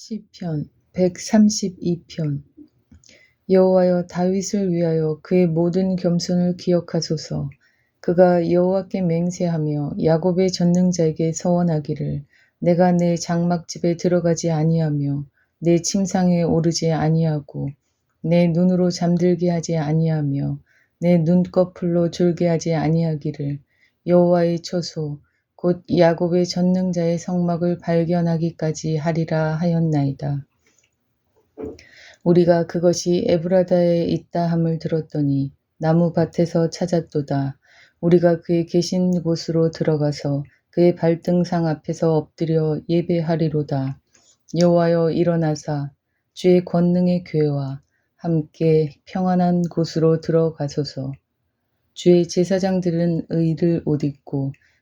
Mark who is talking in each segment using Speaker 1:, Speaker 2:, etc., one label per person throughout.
Speaker 1: 시편 132편. 여호와여 다윗을 위하여 그의 모든 겸손을 기억하소서. 그가 여호와께 맹세하며 야곱의 전능자에게 서원하기를 내가 내 장막집에 들어가지 아니하며 내 침상에 오르지 아니하고 내 눈으로 잠들게 하지 아니하며 내 눈꺼풀로 졸게 하지 아니하기를 여호와의 처소 곧 야곱의 전능자의 성막을 발견하기까지 하리라 하였나이다. 우리가 그것이 에브라다에 있다 함을 들었더니 나무 밭에서 찾았도다. 우리가 그의 계신 곳으로 들어가서 그의 발등상 앞에서 엎드려 예배하리로다. 여호와여 일어나사 주의 권능의 괴와 함께 평안한 곳으로 들어가소서. 주의 제사장들은 의를 옷 입고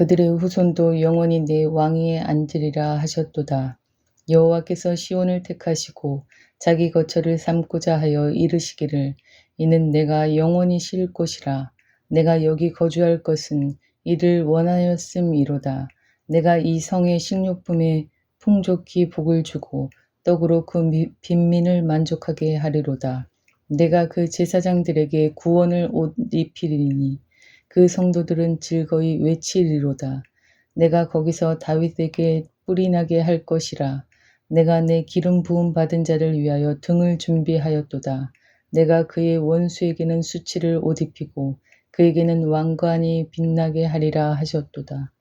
Speaker 1: 그들의 후손도 영원히 내 왕위에 앉으리라 하셨도다. 여호와께서 시온을 택하시고 자기 거처를 삼고자 하여 이르시기를 이는 내가 영원히 쉴 곳이라 내가 여기 거주할 것은 이를 원하였음이로다. 내가 이 성의 식료품에 풍족히 복을 주고 떡으로 그 빈민을 만족하게 하리로다. 내가 그 제사장들에게 구원을 옷 입히리니 그 성도들은 즐거이 외치리로다. 내가 거기서 다윗에게 뿌리 나게 할 것이라. 내가 내 기름 부음 받은 자를 위하여 등을 준비하였도다. 내가 그의 원수에게는 수치를 옷 입히고 그에게는 왕관이 빛나게 하리라 하셨도다.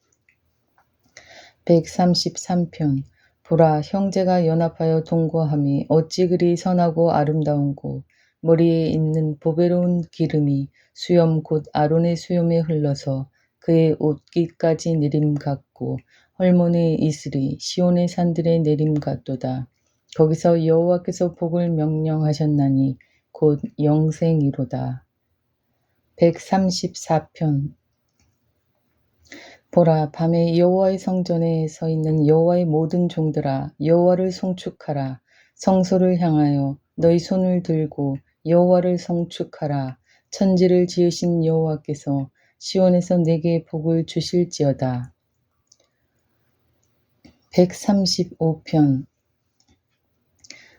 Speaker 1: 133편 보라 형제가 연합하여 동거함이 어찌 그리 선하고 아름다운고 머리에 있는 보배로운 기름이 수염 곧 아론의 수염에 흘러서 그의 옷깃까지 내림 같고 헐몬의 이슬이 시온의 산들의 내림 같도다. 거기서 여호와께서 복을 명령하셨나니 곧 영생이로다. 134편 보라 밤에 여호와의 성전에 서 있는 여호와의 모든 종들아 여호와를 송축하라 성소를 향하여 너희 손을 들고 여호와를 성축하라. 천지를 지으신 여호와께서 시온에서 내게 복을 주실지어다. 135편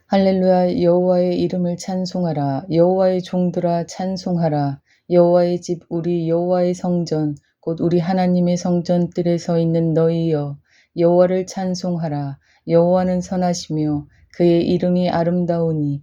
Speaker 1: 할렐루야 여호와의 이름을 찬송하라 여호와의 종들아 찬송하라 여호와의 집 우리 여호와의 성전 곧 우리 하나님의 성전 뜰에 서 있는 너희여 여호와를 찬송하라 여호와는 선하시며 그의 이름이 아름다우니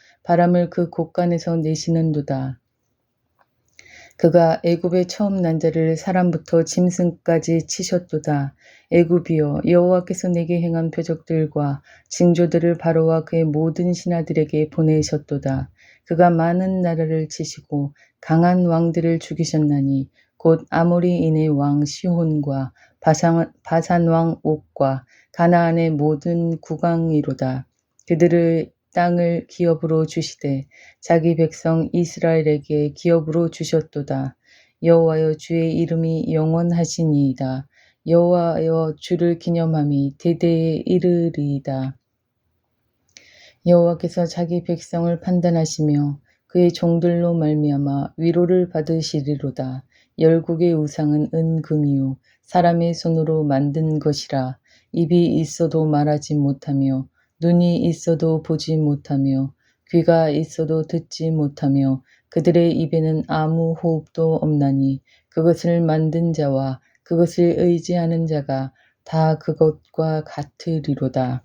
Speaker 1: 바람을 그 곳간에서 내시는도다. 그가 애굽의 처음 난 자를 사람부터 짐승까지 치셨도다. 애굽이여 여호와께서 내게 행한 표적들과 징조들을 바로와 그의 모든 신하들에게 보내셨도다. 그가 많은 나라를 치시고 강한 왕들을 죽이셨나니 곧 아모리인의 왕 시혼과 바산, 바산 왕 옥과 가나안의 모든 국왕이로다. 그들을 땅을 기업으로 주시되 자기 백성 이스라엘에게 기업으로 주셨도다. 여호와여 주의 이름이 영원하시니이다. 여호와여 주를 기념함이 대대에 이르리이다. 여호와께서 자기 백성을 판단하시며 그의 종들로 말미암아 위로를 받으시리로다. 열국의 우상은 은금이요 사람의 손으로 만든 것이라 입이 있어도 말하지 못하며 눈이 있어도 보지 못하며 귀가 있어도 듣지 못하며 그들의 입에는 아무 호흡도 없나니 그것을 만든 자와 그것을 의지하는 자가 다 그것과 같으리로다.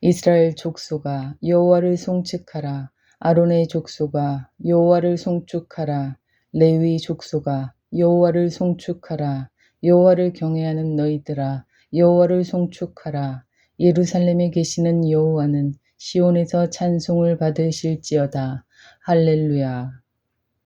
Speaker 1: 이스라엘 족속아 여호와를 송축하라. 아론의 족속아 여호와를 송축하라. 레위 족속아 여호와를 송축하라. 여호와를 경외하는 너희들아 여호와를 송축하라 예루살렘에 계시는 여호와는 시온에서 찬송을 받으실지어다. 할렐루야